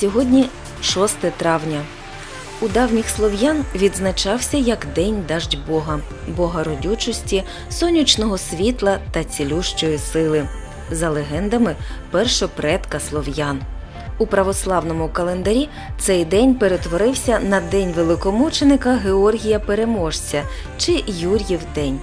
Сьогодні 6 травня. У давніх слов'ян відзначався як День Даждь-Бога, Бога родючості, сонячного світла та цілющої сили. За легендами, першопредка слов'ян. У православному календарі цей день перетворився на День великомученика Георгія Переможця чи Юр'їв день.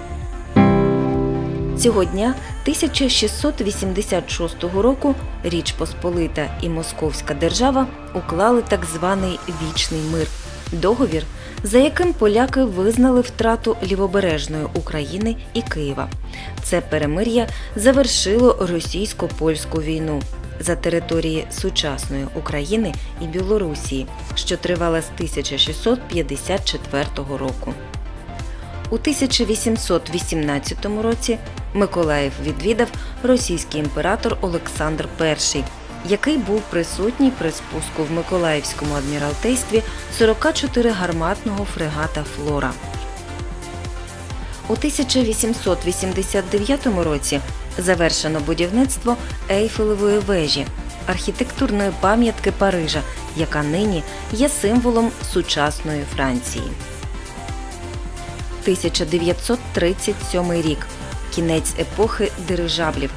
Цього дня 1686 року Річ Посполита і Московська держава уклали так званий Вічний мир договір, за яким поляки визнали втрату лівобережної України і Києва. Це перемир'я завершило російсько-польську війну за території сучасної України і Білорусії, що тривала з 1654 року. У 1818 році Миколаїв відвідав російський імператор Олександр І, який був присутній при спуску в Миколаївському адміралтействі 44 гарматного фрегата Флора. У 1889 році завершено будівництво Ейфелевої вежі, архітектурної пам'ятки Парижа, яка нині є символом сучасної Франції. 1937 рік. Кінець епохи дирижаблів.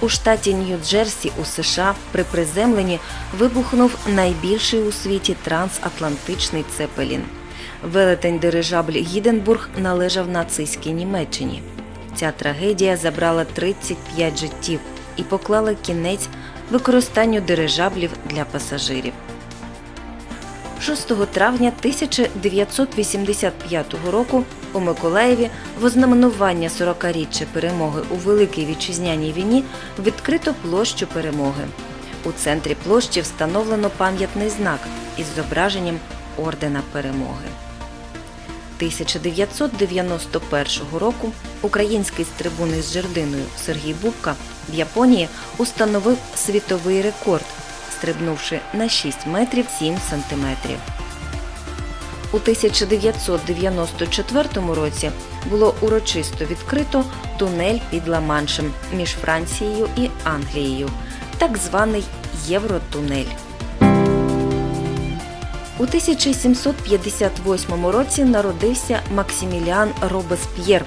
У штаті Нью-Джерсі у США при приземленні вибухнув найбільший у світі трансатлантичний цепелін. Велетень дирижабль Гіденбург належав нацистській Німеччині. Ця трагедія забрала 35 життів і поклала кінець використанню дирижаблів для пасажирів. 6 травня 1985 року у Миколаєві в ознаменування 40-річчя перемоги у Великій Вітчизняній війні відкрито площу перемоги. У центрі площі встановлено пам'ятний знак із зображенням Ордена Перемоги. 1991 року український стрибун із жердиною Сергій Бубка в Японії установив світовий рекорд, стрибнувши на 6 метрів 7 сантиметрів. У 1994 році було урочисто відкрито тунель під Ла-Маншем між Францією і Англією, так званий Євротунель. У 1758 році народився Максиміліан Робесп'єр,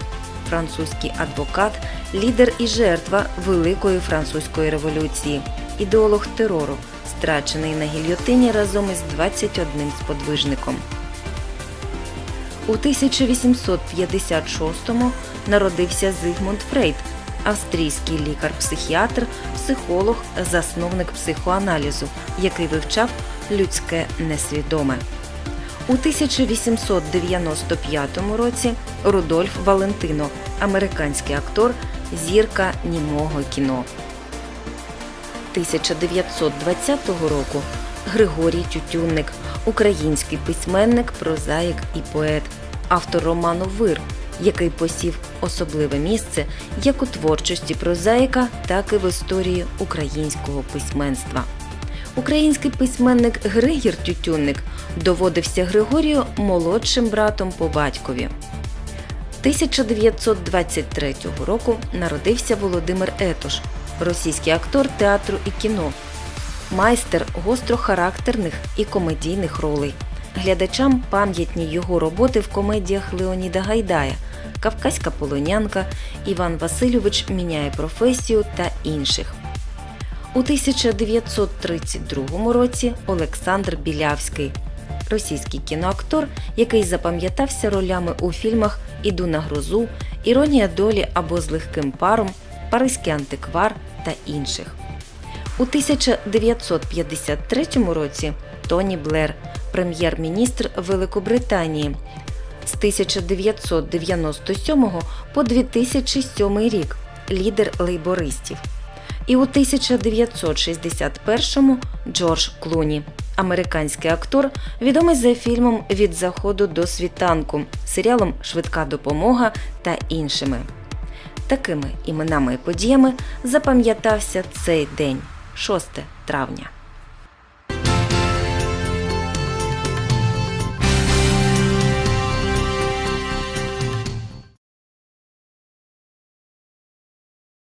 французький адвокат, лідер і жертва Великої французької революції, ідеолог терору, страчений на гільйотині разом із 21 сподвижником. У 1856-му народився Зигмунд Фрейд, австрійський лікар-психіатр, психолог, засновник психоаналізу, який вивчав людське несвідоме. У 1895 році Рудольф Валентино, американський актор, зірка німого кіно. 1920 року Григорій Тютюнник, український письменник, прозаїк і поет, автор роману Вир, який посів особливе місце як у творчості прозаїка, так і в історії українського письменства. Український письменник Григір Тютюнник доводився Григорію молодшим братом по батькові. 1923 року народився Володимир Етош, російський актор театру і кіно, майстер гострохарактерних і комедійних ролей. Глядачам пам'ятні його роботи в комедіях Леоніда Гайдая, Кавказька полонянка, Іван Васильович міняє професію та інших. У 1932 році Олександр Білявський, російський кіноактор, який запам'ятався ролями у фільмах Іду на грозу, Іронія долі або з легким паром, Паризький антиквар та інших. У 1953 році Тоні Блер, прем'єр-міністр Великобританії. З 1997 по 2007 рік лідер лейбористів. І у 1961-му Джордж Клуні, американський актор, відомий за фільмом Від заходу до світанку, серіалом Швидка допомога та іншими. Такими іменами і подіями запам'ятався цей день, 6 травня.